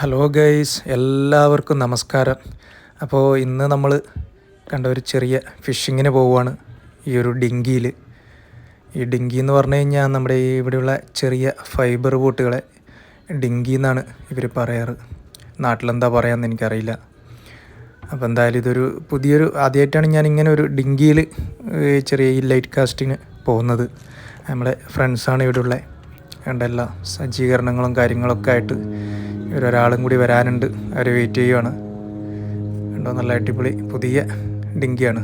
Hello guys എല്ലാവർക്കും നമസ്കാരം. അപ്പോൾ ഇന്ന് നമ്മൾ കണ്ട ഒരു ചെറിയ ഫിഷിങ്ങിന് പോവുകയാണ് ഈ ഒരു ഡിങ്കിയിൽ ഈ ഡിങ്കി എന്ന് പറഞ്ഞു കഴിഞ്ഞാൽ നമ്മുടെ ഈ ഇവിടെയുള്ള ചെറിയ ഫൈബർ ബോട്ടുകളെ ഡിങ്കി എന്നാണ് ഇവർ പറയാറ്. നാട്ടിലെന്താ പറയാമെന്ന് എനിക്കറിയില്ല. അപ്പോൾ എന്തായാലും ഇതൊരു പുതിയൊരു ആദ്യമായിട്ടാണ് ഞാൻ ഇങ്ങനെ ഒരു ഡിങ്കിയിൽ ചെറിയ ഈ ലൈറ്റ് കാസ്റ്റിന് പോകുന്നത്. നമ്മുടെ ഫ്രണ്ട്സാണ് ഇവിടെയുള്ള കണ്ട എല്ലാ സജ്ജീകരണങ്ങളും കാര്യങ്ങളൊക്കെ ആയിട്ട് ഇവരൊരാളും കൂടി വരാനുണ്ട്. അവർ വെയിറ്റ് ചെയ്യുവാണ്. കണ്ടോ നല്ല അടിപൊളി പുതിയ ഡിങ്കിയാണ്.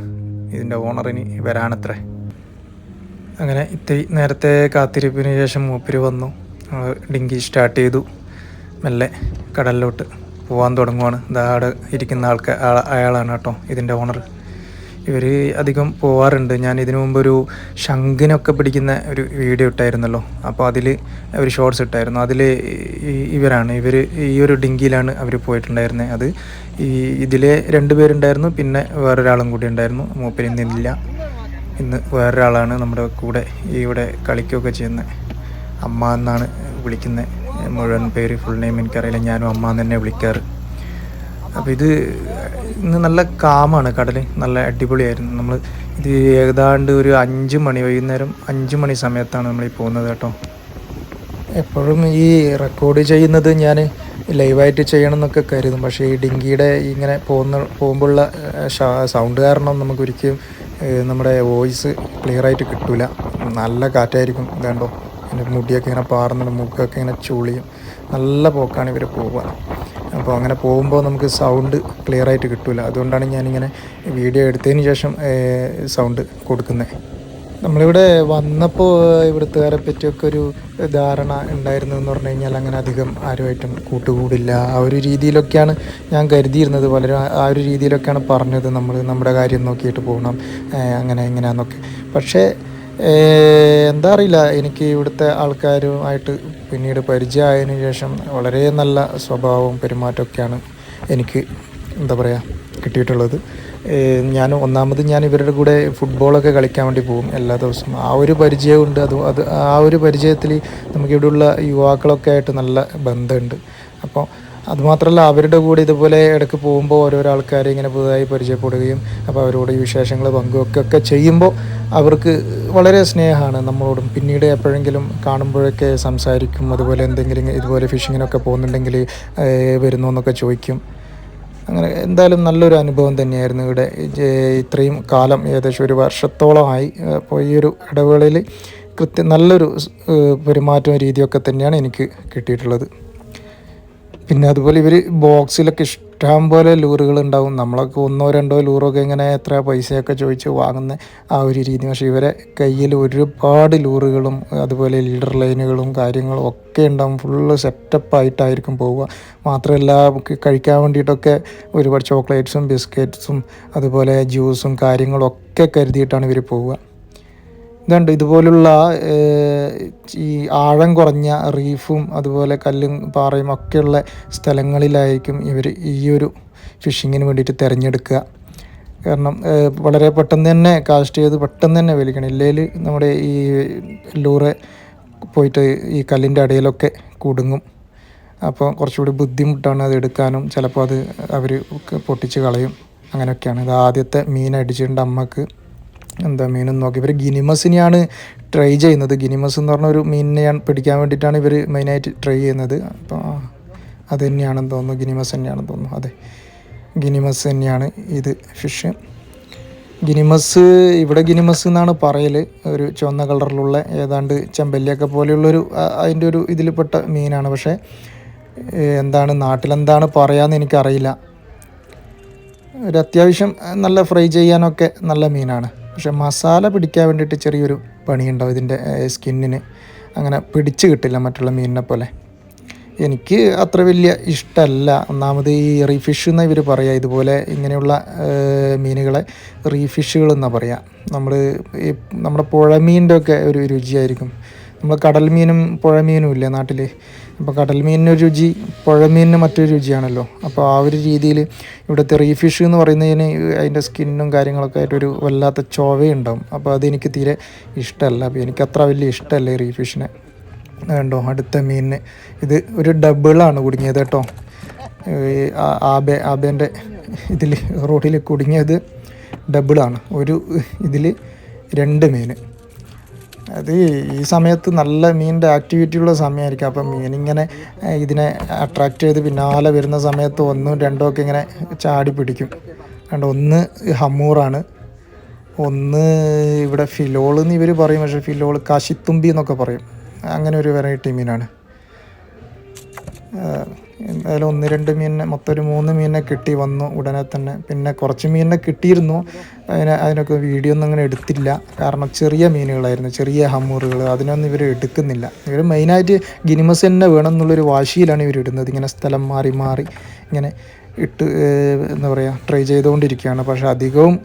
ഇതിന്റെ ഓണറിന് വരാനത്രേ. അങ്ങനെ ഇത്തിരി നേരത്തെ കാത്തിരിപ്പിന് ശേഷം മൂപ്പര് വന്നു. ഡിങ്കി സ്റ്റാർട്ട് ചെയ്തു. മെല്ലെ കടലിലോട്ട് പോകാൻ തുടങ്ങുവാണ്. ഇതാ അവിടെ ഇരിക്കുന്ന ആൾക്കാർ അയാളാണ് കേട്ടോ ഇതിന്റെ ഓണർ ഇവർ അധികം പോവാറുണ്ട്. ഞാൻ ഇതിനു മുമ്പ് ഒരു ശംഖിനൊക്കെ പിടിക്കുന്ന ഒരു വീഡിയോ ഇട്ടായിരുന്നല്ലോ. അപ്പോൾ അതിൽ അവർ ഷോർട്സ് ഇട്ടായിരുന്നു. അതിൽ ഇവരാണ്. ഇവർ ഈ ഒരു ഡിങ്കിയിലാണ് അവർ പോയിട്ടുണ്ടായിരുന്നത് അത് ഈ ഇതിലെ രണ്ട് പേരുണ്ടായിരുന്നു. പിന്നെ വേറൊരാളും കൂടി ഉണ്ടായിരുന്നു. മൂപ്പര് ഇന്നില്ല ഇന്ന് വേറൊരാളാണ് നമ്മുടെ കൂടെ ഇവിടെ കളിക്കുകയൊക്കെ ചെയ്യുന്നത് അമ്മ എന്നാണ് വിളിക്കുന്നത് മുഴുവൻ പേര് ഫുൾ നെയിം എനിക്കറിയില്ല. ഞാനും അമ്മ എന്ന് തന്നെ വിളിക്കാറ്. അപ്പോൾ ഇത് ഇന്ന് നല്ല കാമാണ് കടൽ നല്ല അടിപൊളിയായിരുന്നു. നമ്മൾ ഇത് ഏതാണ്ട് ഒരു അഞ്ച് മണി വൈകുന്നേരം അഞ്ച് മണി സമയത്താണ് നമ്മൾ ഈ പോകുന്നത് കേട്ടോ. എപ്പോഴും ഈ റെക്കോർഡ് ചെയ്യുന്നത് ഞാൻ ലൈവായിട്ട് ചെയ്യണം എന്നൊക്കെ കരുതും. പക്ഷേ ഈ ഡിങ്കിയുടെ ഇങ്ങനെ പോകുന്ന പോകുമ്പോഴുള്ള സൗണ്ട് കാരണം നമുക്ക് ഒരിക്കലും നമ്മുടെ വോയിസ് ക്ലിയർ ആയിട്ട് കിട്ടില്ല നല്ല കാറ്റായിരിക്കും ഇതാണ്ടോ. എന്റെ മുടിയൊക്കെ ഇങ്ങനെ പാറുന്നുണ്ട് മുഖമൊക്കെ ഇങ്ങനെ ചുളിയും. നല്ല പോക്കാണ് ഇവർ പോവുക. അപ്പോൾ അങ്ങനെ പോകുമ്പോൾ നമുക്ക് സൗണ്ട് ക്ലിയർ ആയിട്ട് കിട്ടില്ല അതുകൊണ്ടാണ് ഞാനിങ്ങനെ വീഡിയോ എടുത്തതിന് ശേഷം സൗണ്ട് കൊടുക്കുന്നത്. നമ്മളിവിടെ വന്നപ്പോൾ ഇവിടുത്തുകാരെ പറ്റിയൊക്കെ ഒരു ധാരണ ഉണ്ടായിരുന്നു എന്ന് പറഞ്ഞു കഴിഞ്ഞാൽ അങ്ങനെ അധികം ആരുമായിട്ടും കൂട്ടുകൂടില്ല. ആ ഒരു രീതിയിലൊക്കെയാണ് ഞാൻ കരുതിയിരുന്നത്. പലരും ആ- ഒരു രീതിയിലൊക്കെയാണ് പറഞ്ഞത്. നമ്മൾ നമ്മുടെ കാര്യം നോക്കിയിട്ട് പോകണം അങ്ങനെ എങ്ങനെയാന്നൊക്കെ പക്ഷേ എന്താ അറിയില്ല. എനിക്ക് ഇവിടുത്തെ ആൾക്കാരുമായിട്ട് പിന്നീട് പരിചയമായതിനു ശേഷം വളരെ നല്ല സ്വഭാവവും പെരുമാറ്റമൊക്കെയാണ് എനിക്ക് എന്താ പറയുക കിട്ടിയിട്ടുള്ളത്. ഞാൻ ഒന്നാമത് ഞാൻ ഇവരുടെ കൂടെ ഫുട്ബോളൊക്കെ കളിക്കാൻ വേണ്ടി പോകും എല്ലാ ദിവസവും. ആ ഒരു പരിചയമുണ്ട്. അത് അത് ആ ഒരു പരിചയത്തിൽ നമുക്കിവിടെയുള്ള യുവാക്കളൊക്കെ ആയിട്ട് നല്ല ബന്ധമുണ്ട്. അപ്പോൾ അതുമാത്രമല്ല അവരുടെ കൂടെ ഇതുപോലെ ഇടയ്ക്ക് പോകുമ്പോൾ ഓരോരോ ആൾക്കാരെ ഇങ്ങനെ പുതുതായി പരിചയപ്പെടുകയും അപ്പോൾ അവരോട് ഈ വിശേഷങ്ങൾ പങ്കുവെക്കൊക്കെ ചെയ്യുമ്പോൾ അവർക്ക് വളരെ സ്നേഹമാണ് നമ്മളോടും. പിന്നീട് എപ്പോഴെങ്കിലും കാണുമ്പോഴൊക്കെ സംസാരിക്കും അതുപോലെ എന്തെങ്കിലും ഇതുപോലെ ഫിഷിങ്ങിനൊക്കെ പോകുന്നുണ്ടെങ്കിൽ വരുന്നു എന്നൊക്കെ ചോദിക്കും. അങ്ങനെ എന്തായാലും നല്ലൊരു അനുഭവം തന്നെയായിരുന്നു ഇവിടെ. ഇത്രയും കാലം ഏകദേശം ഒരു വർഷത്തോളമായി അപ്പോൾ ഈ ഒരു ഇടവേളയിൽ കൃത്യം നല്ലൊരു പെരുമാറ്റവും രീതിയൊക്കെ തന്നെയാണ് എനിക്ക് കിട്ടിയിട്ടുള്ളത്. പിന്നെ അതുപോലെ ഇവർ ബോക്സിലൊക്കെ ഇഷ്ടം പോലെ ലൂറുകൾ ഉണ്ടാവും. നമ്മളൊക്കെ ഒന്നോ രണ്ടോ ലൂറൊക്കെ ഇങ്ങനെ എത്ര പൈസയൊക്കെ ചോദിച്ച് വാങ്ങുന്ന ആ ഒരു രീതി. പക്ഷേ ഇവരെ കയ്യിൽ ഒരുപാട് ലൂറുകളും അതുപോലെ ലീഡർ ലൈനുകളും കാര്യങ്ങളും ഒക്കെ ഉണ്ടാവും. ഫുള്ള് സെറ്റപ്പായിട്ടായിരിക്കും പോവുക. മാത്രമല്ല കഴിക്കാൻ വേണ്ടിയിട്ടൊക്കെ ഒരുപാട് ചോക്ലേറ്റ്സും ബിസ്ക്കറ്റ്സും അതുപോലെ ജ്യൂസും കാര്യങ്ങളും ഒക്കെ കരുതിയിട്ടാണ് ഇവർ പോവുക. ഇതുണ്ട്. ഇതുപോലുള്ള ഈ ആഴം കുറഞ്ഞ റീഫും അതുപോലെ കല്ലും പാറയും ഒക്കെയുള്ള സ്ഥലങ്ങളിലായിരിക്കും ഇവർ ഈ ഒരു ഫിഷിങ്ങിന് വേണ്ടിയിട്ട് തിരഞ്ഞെടുക്കുക. കാരണം വളരെ പെട്ടെന്ന് തന്നെ കാസ്റ്റ് ചെയ്ത് പെട്ടെന്ന് തന്നെ വലിക്കണം. ഇല്ലെങ്കിൽ നമ്മുടെ ഈ ലൂറെ പോയിട്ട് ഈ കല്ലിന്റെ അടിയിലൊക്കെ കുടുങ്ങും. അപ്പോൾ കുറച്ചുകൂടി ബുദ്ധിമുട്ടാണ് അത് എടുക്കാനും. ചിലപ്പോൾ അത് അവർ പൊട്ടിച്ച് കളയും. അങ്ങനെയൊക്കെയാണ്. ഇത് ആദ്യത്തെ മീൻ അടിച്ചിട്ടുണ്ട് അമ്മയ്ക്ക്. എന്താ മീനെന്ന് നോക്കി ഇവർ ഗിനിമസിനെയാണ് ട്രൈ ചെയ്യുന്നത്. ഗിനിമസ് എന്ന് പറഞ്ഞ ഒരു മീനിനെയാണ് പിടിക്കാൻ വേണ്ടിയിട്ടാണ് ഇവർ മെയിനായിട്ട് ട്രൈ ചെയ്യുന്നത്. അപ്പോൾ അത് തന്നെയാണെന്ന് തോന്നുന്നു. ഗിനിമസ് തന്നെയാണെന്ന് തോന്നുന്നു. അതെ. ഗിനിമസ് തന്നെയാണ് ഇത് ഫിഷ് ഗിനിമസ് ഇവിടെ ഗിനിമസ് എന്നാണ് പറയൽ ഒരു ചുവന്ന കളറിലുള്ള ഏതാണ്ട് ചെമ്പല്ലിയൊക്കെ പോലെയുള്ളൊരു അതിന്റെ ഒരു ഇതിൽപ്പെട്ട മീനാണ് പക്ഷേ എന്താണ് നാട്ടിലെന്താണ് പറയാമെന്ന് എനിക്കറിയില്ല. ഒരു അത്യാവശ്യം നല്ല ഫ്രൈ ചെയ്യാനൊക്കെ നല്ല മീനാണ് പക്ഷെ മസാല പിടിക്കാൻ വേണ്ടിയിട്ട് ചെറിയൊരു പണിയുണ്ടാവും ഇതിന്റെ സ്കിന്നിന്. അങ്ങനെ പിടിച്ച് കിട്ടില്ല മറ്റുള്ള മീനിനെ പോലെ. എനിക്ക് അത്ര വലിയ ഇഷ്ടമല്ല ഒന്നാമത് ഈ റീഫിഷ് എന്ന് ഇവർ പറയുക ഇതുപോലെ ഇങ്ങനെയുള്ള മീനുകളെ റീഫിഷുകൾ എന്നാണ് പറയുക നമ്മൾ ഈ നമ്മുടെ പുഴമീന്റെ ഒക്കെ ഒരു രുചിയായിരിക്കും. നമ്മൾ കടൽ മീനും പുഴമീനും ഇല്ലേ നാട്ടിൽ അപ്പോൾ കടൽ ഒരു രുചി പുഴമീനിന് മറ്റൊരു രുചിയാണല്ലോ. അപ്പോൾ ആ ഒരു രീതിയിൽ ഇവിടുത്തെ റീഫിഷ് എന്ന് പറയുന്നതിന് അതിന്റെ സ്കിന്നും കാര്യങ്ങളൊക്കെ ആയിട്ടൊരു വല്ലാത്ത ചോവയുണ്ടാവും. അപ്പോൾ അതെനിക്ക് തീരെ ഇഷ്ടമല്ല. അപ്പോൾ എനിക്ക് അത്ര വലിയ ഇഷ്ടമല്ല ഈ റീഫിഷിനെ കണ്ടോ അടുത്ത മീനിന്. ഇത് ഒരു ഡബിളാണ് കുടുങ്ങിയത് കേട്ടോ. ആബെ ആബേന്റെ ഇതിൽ റോഡിൽ കുടുങ്ങിയത് ഡബിളാണ്. ഒരു ഇതിൽ രണ്ട് മീൻ. അത് ഈ സമയത്ത് നല്ല മീനിന്റെ ആക്ടിവിറ്റി ഉള്ള സമയമായിരിക്കും. അപ്പം മീനിങ്ങനെ ഇതിനെ അട്രാക്റ്റ് ചെയ്ത് പിന്നാലെ വരുന്ന സമയത്ത് ഒന്നും രണ്ടും ഒക്കെ ഇങ്ങനെ ചാടി പിടിക്കും. കണ്ടോ ഒന്ന് ഹമ്മൂറാണ് ഒന്ന് ഇവിടെ ഫിലോൾ എന്ന് ഇവർ പറയും. പക്ഷേ ഫിലോൾ കാശിത്തുമ്പി എന്നൊക്കെ പറയും. അങ്ങനെ ഒരു വെറൈറ്റി മീനാണ്. എന്തായാലും ഒന്ന് രണ്ട് മീനിനെ മൊത്തം ഒരു മൂന്ന് മീനിനെ കിട്ടി വന്നു ഉടനെ തന്നെ. പിന്നെ കുറച്ച് മീനിനെ കിട്ടിയിരുന്നു. അതിനെ അതിനൊക്കെ വീഡിയോ ഒന്നും അങ്ങനെ എടുത്തില്ല. കാരണം ചെറിയ മീനുകളായിരുന്നു ചെറിയ ഹമ്മൂറുകൾ അതിനൊന്നും ഇവർ എടുക്കുന്നില്ല. ഇവർ മെയിനായിട്ട് ഗിനിമസ് തന്നെ വേണം എന്നുള്ളൊരു വാശിയിലാണ് ഇവർ ഇടുന്നത്. ഇങ്ങനെ സ്ഥലം മാറി മാറി ഇങ്ങനെ ഇട്ട് എന്താ പറയുക ട്രൈ ചെയ്തുകൊണ്ടിരിക്കുകയാണ്. പക്ഷേ അധികവും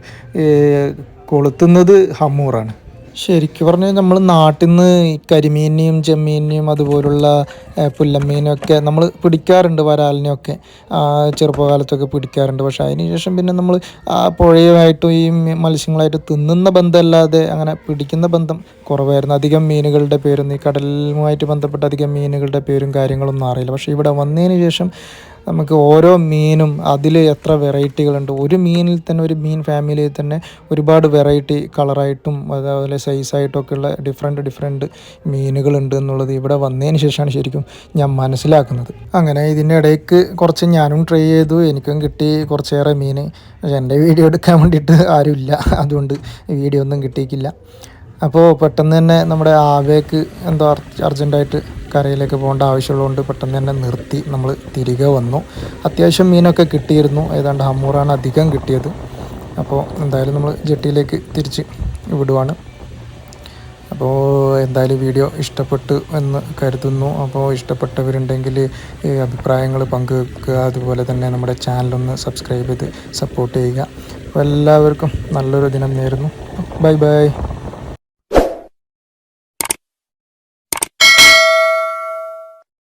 കൊളുത്തുന്നത് ഹമ്മൂറാണ് ശരിക്കും പറഞ്ഞാൽ നമ്മൾ നാട്ടിൽ നിന്ന് ഈ കരിമീനെയും ചെമ്മീനെയും അതുപോലുള്ള പുല്ലമ്മീനൊക്കെ നമ്മൾ പിടിക്കാറുണ്ട് വരാലിനെയൊക്കെ. ചെറുപ്പകാലത്തൊക്കെ പിടിക്കാറുണ്ട്. പക്ഷേ അതിന് ശേഷം പിന്നെ നമ്മൾ ആ പുഴയുമായിട്ടും ഈ മത്സ്യങ്ങളായിട്ട് തിന്നുന്ന ബന്ധമല്ലാതെ അങ്ങനെ പിടിക്കുന്ന ബന്ധം കുറവായിരുന്നു. അധികം മീനുകളുടെ പേരൊന്നും ഈ കടലുമായിട്ട് ബന്ധപ്പെട്ട അധികം മീനുകളുടെ പേരും കാര്യങ്ങളൊന്നും അറിയില്ല പക്ഷേ ഇവിടെ വന്നതിന് ശേഷം നമുക്ക് ഓരോ മീനും അതിൽ എത്ര വെറൈറ്റികളുണ്ട് ഒരു മീനിൽ തന്നെ ഒരു മീൻ ഫാമിലിയിൽ തന്നെ ഒരുപാട് വെറൈറ്റി കളറായിട്ടും അതേപോലെ സൈസായിട്ടും ഉള്ള ഡിഫറെന്റ് ഡിഫറെന്റ് മീനുകളുണ്ട് എന്നുള്ളത് ഇവിടെ വന്നതിന് ശേഷമാണ് ശരിക്കും ഞാൻ മനസ്സിലാക്കുന്നത്. അങ്ങനെ ഇതിന്റെ ഇടയ്ക്ക് കുറച്ച് ഞാനും ട്രൈ ചെയ്തു. എനിക്കും കിട്ടി കുറച്ചേറെ മീൻ. പക്ഷേ എന്റെ വീഡിയോ എടുക്കാൻ വേണ്ടിയിട്ട് ആരുമില്ല. അതുകൊണ്ട് വീഡിയോ ഒന്നും കിട്ടിയിട്ടില്ല. അപ്പോൾ പെട്ടെന്ന് തന്നെ നമ്മുടെ ആവേക്ക് എന്തോ അർ- അർജന്റായിട്ട് കരയിലേക്ക് പോകേണ്ട ആവശ്യമുള്ളതുകൊണ്ട് പെട്ടെന്ന് തന്നെ നിർത്തി നമ്മൾ തിരികെ വന്നു. അത്യാവശ്യം മീനൊക്കെ കിട്ടിയിരുന്നു. ഏതാണ്ട് ഹമ്മൂറാണ് അധികം കിട്ടിയത്. അപ്പോൾ എന്തായാലും നമ്മൾ ജെട്ടിയിലേക്ക് തിരിച്ച് വിടുവാണ്. അപ്പോൾ എന്തായാലും വീഡിയോ ഇഷ്ടപ്പെട്ടു എന്ന് കരുതുന്നു. അപ്പോൾ ഇഷ്ടപ്പെട്ടവരുണ്ടെങ്കിൽ അഭിപ്രായങ്ങൾ പങ്കുവെക്കുക. അതുപോലെ തന്നെ നമ്മുടെ ചാനലൊന്ന് സബ്സ്ക്രൈബ് ചെയ്ത് സപ്പോർട്ട് ചെയ്യുക. അപ്പോൾ എല്ലാവർക്കും നല്ലൊരു ദിനം നേരുന്നു. Bye bye.